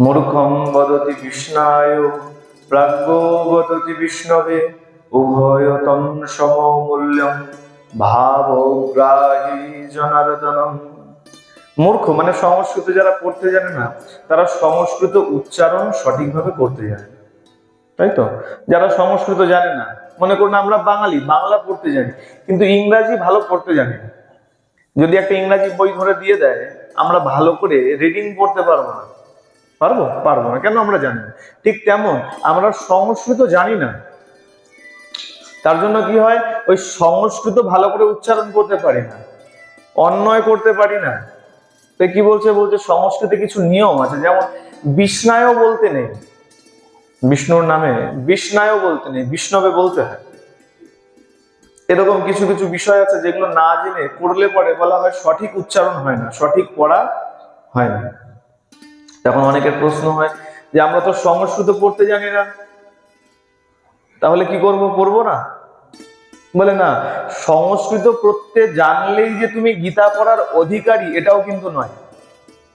মূর্খম বদতি বিষ্ণায়, প্রাজ্ঞো বদতি বিষ্ণবে, উভয়তম সমমূল্যম ভাবগ্রাহী জনার্দনম। মূর্খ মানে সংস্কৃত যারা পড়তে জানে না, তারা সংস্কৃত উচ্চারণ সঠিকভাবে করতে জানে। তাই তো? যারা সংস্কৃত জানে না, মনে করুন আমরা বাঙালি, বাংলা পড়তে জানি, কিন্তু ইংরাজি ভালো পড়তে জানি না। যদি একটা ইংরাজি বই ধরে দিয়ে দেয়, আমরা ভালো করে রিডিং পড়তে পারব না। পারব? পারব না। কেন আমরা জানি না। ঠিক তেমন, আমরা সংস্কৃত জানি না। তার জন্য কি হয়? ওই সংস্কৃত ভালো করে উচ্চারণ করতে পারি না। অন্যয় করতে পারি না। তো কি বলছে? বলছে সংস্কৃতে কিছু নিয়ম আছে। যেমন বিষ্ণায়ও বলতে নেই। বিষ্ণুর নামে বিষ্ণায়ও বলতে নেই। বিষ্ণবে বলতে হয়। এরকম কিছু কিছু বিষয় আছে যেগুলো না জেনে করলে পরে বলা হয় সঠিক উচ্চারণ হয় না। সঠিক পড়া হয় না। তখন অনেকের প্রশ্ন হয় যে, আমরা তো সংস্কৃত পড়তে জানি না। তাহলে কি করব? পড়ব না? বলে না, সংস্কৃত পড়তে জানলেই যে তুমি গীতা পড়ার অধিকারী, এটাও কিন্তু নয়।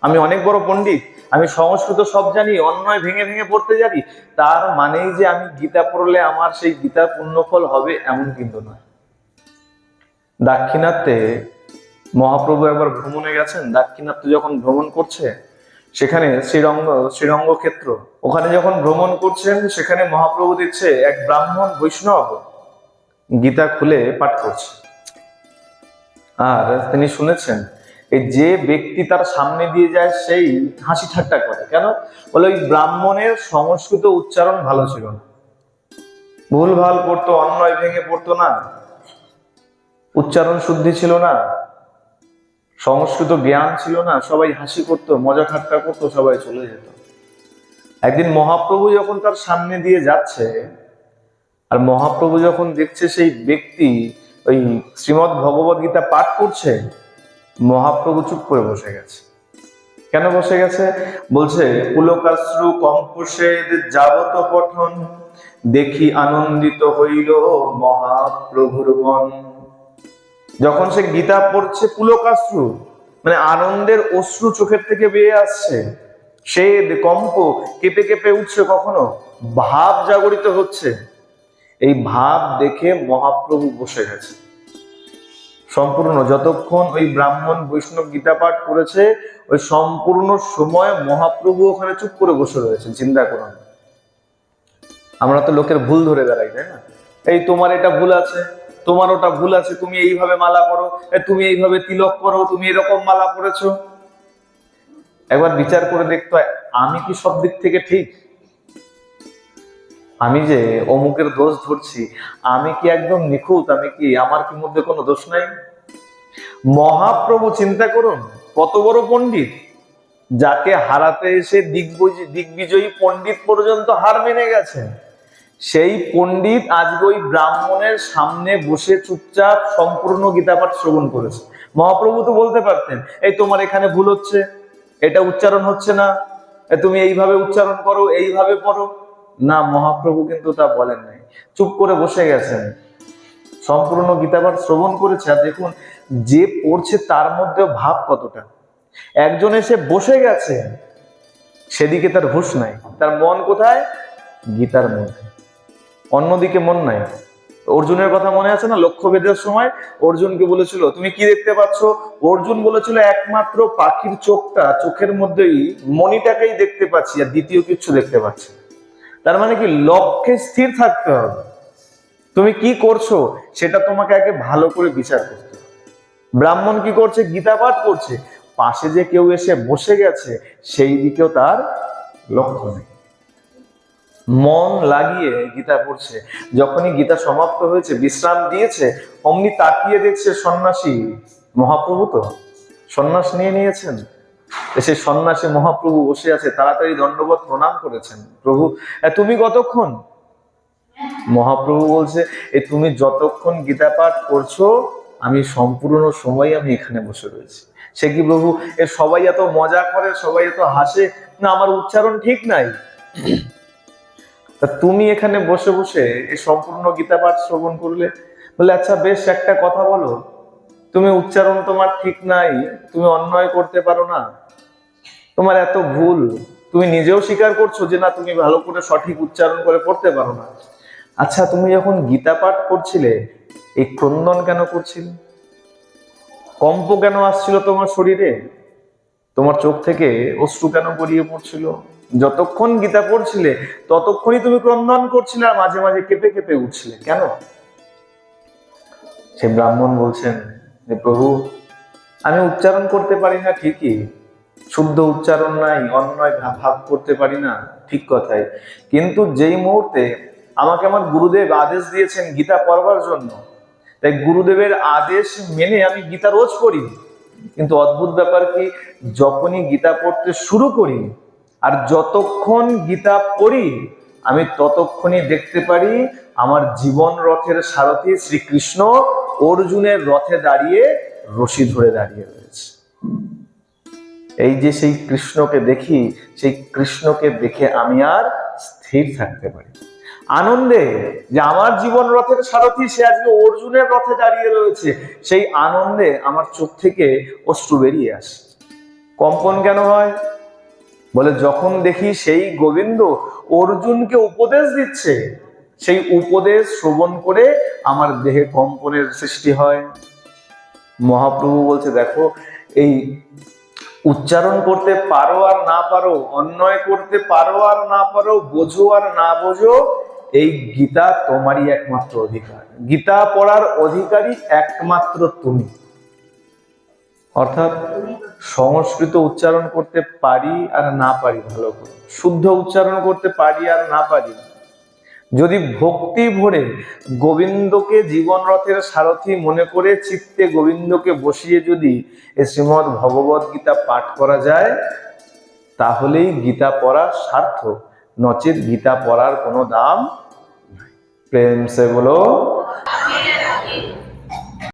আমি অনেক বড় পণ্ডিত, আমি সংস্কৃত সব জানি, অন্যয় ভেঙে ভেঙে পড়তে জানি। তার মানেই যে আমি গীতা পড়লে আমার সেই গীতার পুণ্যফল হবে, এমন কিন্তু নয়। দাক্ষিণাত্যে মহাপ্রভু একবার ভ্রমণে গেছেন। দাক্ষিণাত্য যখন ভ্রমণ করছে সেখানে শ্রীরঙ্গ শ্রীরঙ্গ ক্ষেত্র ওখানে যখন ভ্রমণ করছেন, সেখানে মহাপ্রভু দিচ্ছে এক ব্রাহ্মণ বৈষ্ণব। গীতা খুলে পাঠ করছে। আর তিনি শুনেছেন, এই যে ব্যক্তি তার সামনে দিয়ে যায়, সেই হাসি ঠাট্টা করে। কেন? বলে ওই ব্রাহ্মণের সংস্কৃত উচ্চারণ ভালো ছিল না। ভুল ভালো পড়তো, অন্যয় ভেঙে পড়তো না। উচ্চারণ শুদ্ধি ছিল না। সংস্কৃত জ্ঞান ছিল না, সবাই হাসি করতো, মজা ঠাট্টা করতো, সবাই চলে যেত। একদিন মহাপ্রভু যখন তার সামনে দিয়ে যাচ্ছে, আর মহাপ্রভু যখন দেখছে সেই ব্যক্তি ওই শ্রীমদ ভগবদ গীতা পাঠ করছে, মহাপ্রভু চুপ করে বসে গেছে। কেন বসে গেছে? বলছে, পুলকাশ্রু কম্পসেদ যাবত পঠন, দেখি আনন্দিত হইল মহাপ্রভুর মন। যখন সে গীতা পড়ছে, পুলকাশ্রু মানে আনন্দের অশ্রু চোখের থেকে বেয়ে আসছে, সে কম্প কেঁপে কেঁপে উঠছে কখনো? ভাব জাগরিত হচ্ছে। এই ভাব দেখে মহাপ্রভু বসে গেছে। সম্পূর্ণ যতক্ষণ ওই ব্রাহ্মণ বৈষ্ণব গীতা পাঠ করেছে, ওই সম্পূর্ণ সময় মহাপ্রভু ওখানে চুপ করে বসে রয়েছেন, চিন্তা করুন। আমরা তো লোকের ভুল ধরে বেড়াই, তাই না? এই তোমার এটা ভুল আছে। তোমার ওটা ভুল আছে, তুমি এইভাবে মালা করো তুমি এইভাবে তিলক করো তুমি এরকম মালা পরেছো। একবার বিচার করে দেখতে হয়, আমি কি সব দিক থেকে ঠিক? আমি যে অমুকের দোষ ধরছি, আমি কি একদম নিখুঁত? আমি কি, আমার কি মধ্যে কোনো দোষ নাই? মহাপ্রভু চিন্তা করুন, কত বড় পণ্ডিত, যাকে হারাতে এসে দিগ্বজ- দিগ্বিজয়ী পণ্ডিত পর্যন্ত হার মেনে গেছেন। সেই পণ্ডিত আজকে ওই ব্রাহ্মণের সামনে বসে চুপচাপ সম্পূর্ণ গীতাপাঠ শ্রবণ করেছে। মহাপ্রভু তো বলতে পারতেন, এই তোমার এখানে ভুল হচ্ছে, এটা উচ্চারণ হচ্ছে না তুমি এইভাবে উচ্চারণ করো, এইভাবে পড়ো। না, মহাপ্রভু কিন্তু তা বলেন নাই। চুপ করে বসে গেছেন। সম্পূর্ণ গীতাপাঠ শ্রবণ করেছে, আর দেখুন, যে পড়ছে তার মধ্যে ভাব কতটা। একজন এসে বসে গেছে, সেদিকে তার হুঁশ নাই। তার মন কোথায়? গীতার মধ্যে। অন্যদিকে মন নাই। অর্জুনের কথা মনে আছে না? লক্ষ্য ভেদের সময় অর্জুনকে বলেছিল, তুমি কি দেখতে পাচ্ছ? অর্জুন বলেছিল, একমাত্র পাখির চোখটা, চোখের মধ্যেই মণিটাকেই দেখতে পাচ্ছি আর দ্বিতীয় কিছু দেখতে পাচ্ছি তার মানে কি? লক্ষ্যে স্থির থাকতে হবে। তুমি কি করছ? সেটা তোমাকে আগে ভালো করে বিচার করতে ব্রাহ্মণ কি করছে? গীতা পাঠ করছে। পাশে যে কেউ এসে বসে গেছে, সেই দিকেও তার লক্ষ্য নেই। মন লাগিয়ে গীতা পড়ছে। যখনই গীতা সমাপ্ত হয়েছে, বিশ্রাম দিয়েছে, অমনি তাকিয়ে দেখছে সন্ন্যাসী মহাপ্রভু তো। সন্ন্যাস নিয়ে নিয়েছেন। সে সন্ন্যাসী মহাপ্রভু বসে আছে, তাড়াতাড়ি দণ্ডবোধ প্রণাম করেছেন। প্রভু তুমি কতক্ষণ? মহাপ্রভু বলছে, এ তুমি যতক্ষণ গীতা পাঠ করছ, আমি সম্পূর্ণ সময় আমি এখানে বসে রয়েছি। সে কি প্রভু, এ সবাই এত মজা করে, সবাই এত হাসে? না, আমার উচ্চারণ ঠিক নাই। তা তুমি এখানে বসে বসে এই সম্পূর্ণ গীতা পাঠ শ্রবণ করলে, বলে আচ্ছা বেশ, একটা কথা বলো। তুমি উচ্চারণ তোমার ঠিক নাই, তুমি অন্যায় করতে পারো না। তোমার এত ভুল, তুমি নিজেও স্বীকার করছ যে না, তুমি ভালো করে সঠিক উচ্চারণ করে পড়তে পারো না। আচ্ছা তুমি যখন গীতা পাঠ করছিলে, এই ক্রন্দন কেন করছিলে? কম্প কেন আসছিল তোমার শরীরে? তোমার চোখ থেকে অশ্রু কেন গড়িয়ে পড়ছিল? যতক্ষণ গীতা পড়ছিলে, ততক্ষণই তুমি ক্রন্দন করছিলে আর মাঝে মাঝে কেঁপে কেঁপে উঠছিলে। কেন? সে ব্রাহ্মণ বলছেন যে প্রভু, আমি উচ্চারণ করতে পারি না ঠিকই। শুদ্ধ উচ্চারণ নাই অন্যয় ভাব করতে পারি না, ঠিক কথাই। কিন্তু যেই মুহূর্তে আমাকে আমার গুরুদেব আদেশ দিয়েছেন গীতা পড়বার জন্য, তাই গুরুদেবের আদেশ মেনে আমি গীতা রোজ পড়ি। কিন্তু অদ্ভুত ব্যাপার কি, যখনই গীতা পড়তে শুরু করি, আর যতক্ষণ গীতা পড়ি, আমি ততক্ষণই দেখতে পারি আমার জীবন রথের সারথি শ্রীকৃষ্ণ অর্জুনের রথে দাঁড়িয়ে রশি ধরে দাঁড়িয়ে রয়েছে। এই যে সেই কৃষ্ণকে দেখি, সেই কৃষ্ণকে দেখে আমি আর স্থির থাকতে পারি আনন্দে যে আমার জীবন রথের সারথি সে আজকে অর্জুনের রথে দাঁড়িয়ে রয়েছে, সেই আনন্দে আমার চোখ থেকে অশ্রু বেরিয়ে আসে। কম্পন কেন হয়? বলে যখন দেখি সেই গোবিন্দ অর্জুনকে উপদেশ দিচ্ছে, সেই উপদেশ শ্রবণ করে আমার দেহে কম্পনের সৃষ্টি হয়। মহাপ্রভু বলছে, দেখো, এই উচ্চারণ করতে পারো আর না পারো অন্যয় করতে পারো আর না পারো, বোঝো আর না বোঝো এই গীতা তোমারই একমাত্র অধিকার। গীতা পড়ার অধিকারী একমাত্র তুমি। অর্থাৎ সংস্কৃত উচ্চারণ করতে পারি আর না পারি ভালো করে। শুদ্ধ উচ্চারণ করতে পারি আর না পারি। যদি ভক্তি ভরে গোবিন্দকে জীবন রথের সারথি মনে করে চিত্তে গোবিন্দকে বসিয়ে যদি শ্রীমদ ভগবত গীতা পাঠ করা যায়, তাহলেই গীতা পড়া সার্থক। নচেত গীতা পড়ার কোনো দাম নাই। প্রেম সে বলো